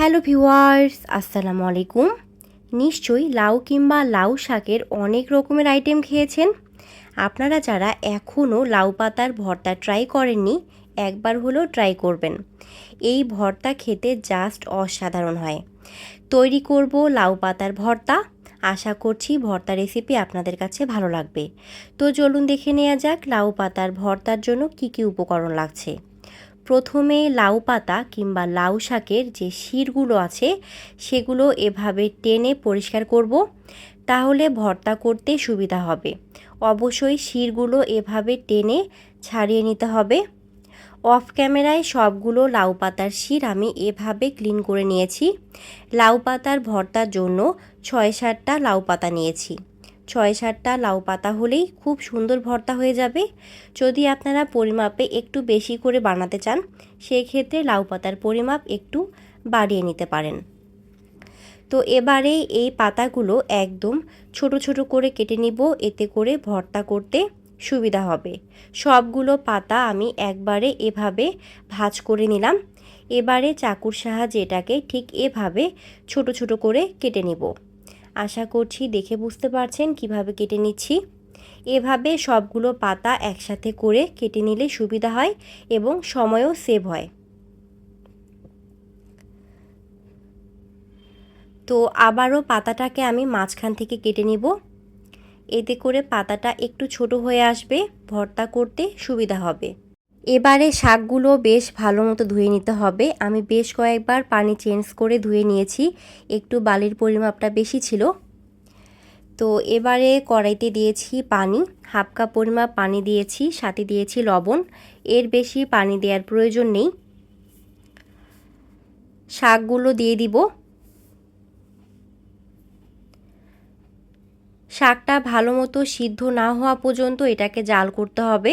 Hello viewers, আসসালামু আলাইকুম। নিশ্চয়ই লাউ কিংবা লাউ শাকের অনেক রকমের আইটেম খেয়েছেন। আপনারা যারা এখনও লাউ পাতার ভর্তা ট্রাই করেননি, একবার হলেও ট্রাই করবেন। এই ভর্তা খেতে জাস্ট অসাধারণ হয়। তৈরি করব লাউ পাতার ভর্তা। আশা করছি ভর্তা রেসিপি আপনাদের কাছে ভালো লাগবে। তো চলুন দেখে নেওয়া যাক লাউ পাতার ভর্তার জন্য কি কি উপকরণ লাগছে। প্রথমে লাউ পাতা কিংবা লাউ শাকের যে শিরগুলো আছে, সেগুলো এভাবে টেনে পরিষ্কার করব। তাহলে ভর্তা করতে সুবিধা হবে। অবশ্যই শিরগুলো এভাবে টেনে ছাড়িয়ে নিতে হবে। অফ ক্যামেরায় সবগুলো লাউ পাতার শির আমি এভাবে ক্লিন করে নিয়েছি। লাউ পাতার ভর্তার জন্য ছয় সাতটা লাউ পাতা নিয়েছি। ছয় সাতটা লাউ পাতা হলেই খুব সুন্দর ভর্তা হয়ে যাবে। যদি আপনারা পরিমাপে একটু বেশি করে বানাতে চান, সেক্ষেত্রে লাউ পাতার পরিমাপ একটু বাড়িয়ে নিতে পারেন। তো এবারে এই পাতাগুলো একদম ছোট ছোট করে কেটে নিব, এতে করে ভর্তা করতে সুবিধা হবে। সবগুলো পাতা আমি একবারে এভাবে ভাজ করে নিলাম। এবারে চাকুর সাহায্যে এটাকে ঠিক এভাবে ছোট ছোট করে কেটে নিব। আশা করছি দেখে বুঝতে পারছেন কীভাবে কেটে নিচ্ছি। এভাবে সবগুলো পাতা একসাথে করে কেটে নিলে সুবিধা হয় এবং সময়ও সেভ হয়। তো আবারও পাতাটাকে আমি মাঝখান থেকে কেটে নিব। এতে করে পাতাটা একটু ছোট হয়ে আসবে, ভর্তা করতে সুবিধা হবে। এবারে শাকগুলো বেশ ভালো মতো ধুয়ে নিতে হবে। আমি বেশ কয়েকবার পানি চেঞ্জ করে ধুয়ে নিয়েছি। একটু বালির পরিমাপটা বেশি ছিল। তো এবারে কড়াইতে দিয়েছি পানি। হাফ কাপ পরিমাপ পানি দিয়েছি, সাথে দিয়েছি লবণ। এর বেশি পানি দেওয়ার প্রয়োজন নেই। শাকগুলো দিয়ে দিব। শাকটা ভালো মতো সিদ্ধ না হওয়া পর্যন্ত এটাকে জাল করতে হবে।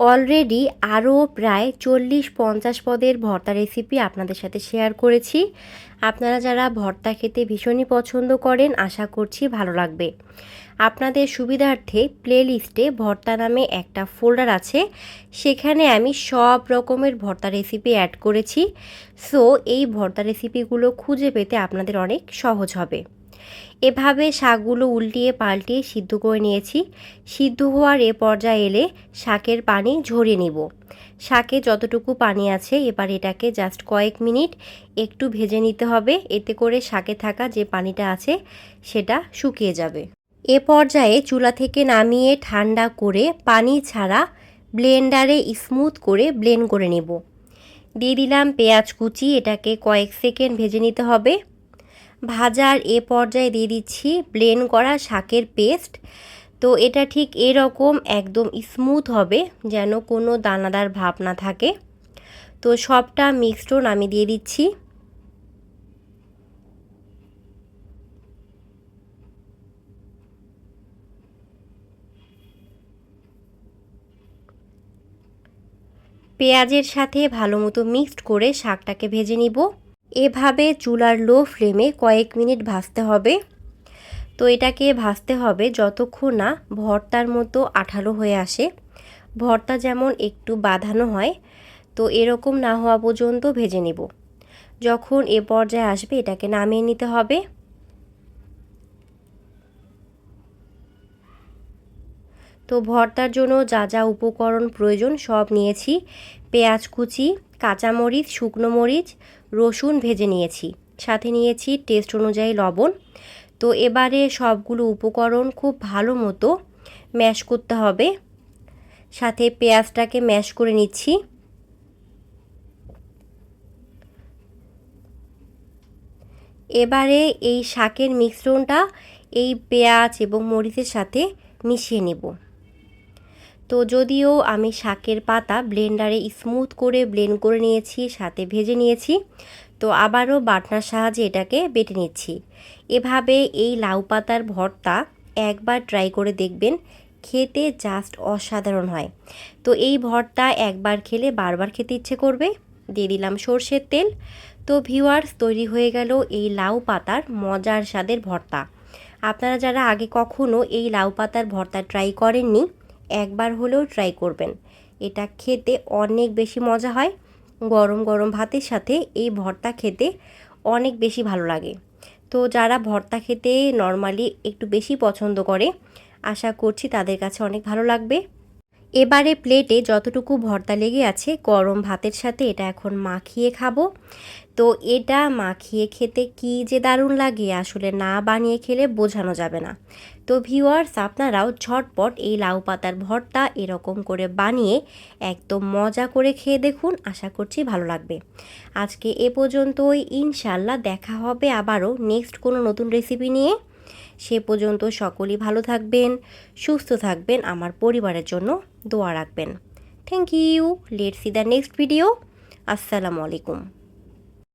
অলরেডি আরও প্রায় চল্লিশ পঞ্চাশ পদের ভর্তা রেসিপি আপনাদের সাথে শেয়ার করেছি। আপনারা যারা ভর্তা খেতে ভীষণই পছন্দ করেন, আশা করছি ভালো লাগবে। আপনাদের সুবিধার্থে প্লেলিস্টে ভর্তা নামে একটা ফোল্ডার আছে। সেখানে আমি সব রকমের ভর্তা রেসিপি অ্যাড করেছি। সো এই ভর্তা রেসিপিগুলো খুঁজে পেতে আপনাদের অনেক সহজ হবে। এভাবে শাকগুলো উল্টিয়ে পাল্টিয়ে সিদ্ধ করে নিয়েছি। সিদ্ধ হওয়ার এ পর্যায়ে এলে শাকের পানি ঝরিয়ে নিব। শাকে যতটুকু পানি আছে, এবার এটাকে জাস্ট কয়েক মিনিট একটু ভেজে নিতে হবে। এতে করে শাকে থাকা যে পানিটা আছে, সেটা শুকিয়ে যাবে। এ পর্যায়ে চুলা থেকে নামিয়ে ঠান্ডা করে পানি ছাড়া ব্লেন্ডারে স্মুথ করে ব্লেন্ড করে নেব। দিয়ে দিলাম পেঁয়াজ কুচি, এটাকে কয়েক সেকেন্ড ভেজে নিতে হবে। ভাজার এ পর্যায়ে দিয়ে দিচ্ছি ব্লেন্ড করা শাকের পেস্ট তো এটা ঠিক এরকম একদম স্মুথ হবে, যেন কোনো দানাদার ভাব না থাকে। তো সবটা মিক্সড আমি দিয়ে দিচ্ছি। পেঁয়াজের সাথে ভালো মতো মিক্সড করে শাকটাকে ভেজে নিব। এভাবে চুলার লো ফ্লেমে কয়েক মিনিট ভাজতে হবে। তো এটাকে ভাজতে হবে যতক্ষণ না ভর্তার মতো আঠালো হয়ে আসে। ভর্তা যেমন একটু বাঁধানো হয়, তো এরকম না হওয়া পর্যন্ত ভেজে নেব। যখন এ পর্যায়ে আসবে এটাকে নামিয়ে নিতে হবে। তো ভর্তার জন্য যা যা উপকরণ প্রয়োজন সব নিয়েছি। পেঁয়াজ কুচি কাঁচামরিচ, শুকনো মরিচ, রসুন ভেজে নিয়েছি। সাথে নিয়েছি টেস্ট অনুযায়ী লবণ। তো এবারে সবগুলো উপকরণ খুব ভালো মতো ম্যাশ করতে হবে। সাথে পেঁয়াজটাকে ম্যাশ করে নিচ্ছি। এবারে এই শাকের মিশ্রণটা এই পেঁয়াজ এবং মরিচের সাথে মিশিয়ে নেব। তো যদিও আমি শাকের পাতা ব্লেন্ডারে স্মুথ করে ব্লেন্ড করে নিয়েছি, সাথে ভেজে নিয়েছি, তো আবারও বাটনার সাহায্যে এটাকে বেটে নিচ্ছি। এভাবে এই লাউ পাতার ভর্তা একবার ট্রাই করে দেখবেন, খেতে জাস্ট অসাধারণ হয়। তো এই ভর্তা একবার খেলে বারবার খেতে ইচ্ছে করবে। দিয়ে দিলাম সর্ষের তেল। তো ভিউয়ার্স, তৈরি হয়ে গেল এই লাউ পাতার মজার স্বাদের ভর্তা। আপনারা যারা আগে কখনও এই লাউ পাতার ভর্তা ট্রাই করেননি একবার হলেও ট্রাই করবেন। এটা খেতে অনেক বেশি মজা হয়। গরম গরম ভাতের সাথে এই ভর্তা খেতে অনেক বেশি ভালো লাগে। তো যারা ভর্তা খেতে নর্মালি একটু বেশি পছন্দ করে, আশা করছি তাদের কাছে অনেক ভালো লাগবে। এবারে প্লেটে যতটুকু ভর্তা লেগে আছে, গরম ভাতের সাথে এটা এখন মাখিয়ে খাব। তো এটা মাখিয়ে খেতে কি যে দারুণ লাগে আসলে না বানিয়ে খেলে বোঝানো যাবে না। তো ভিউয়ার্স, আপনারাও ঝটপট এই লাউ পাতার ভর্তা এরকম করে বানিয়ে একদম মজা করে খেয়ে দেখুন, আশা করছি ভালো লাগবে। আজকে এ পর্যন্তই ইনশাল্লাহ দেখা হবে আবারও নেক্সট কোনো নতুন রেসিপি নিয়ে। সে পর্যন্ত সকলেই ভালো থাকবেন, সুস্থ থাকবেন, আমার পরিবারের জন্য দোয়া রাখবেন। Thank you let see the next video আসসালামু আলাইকুম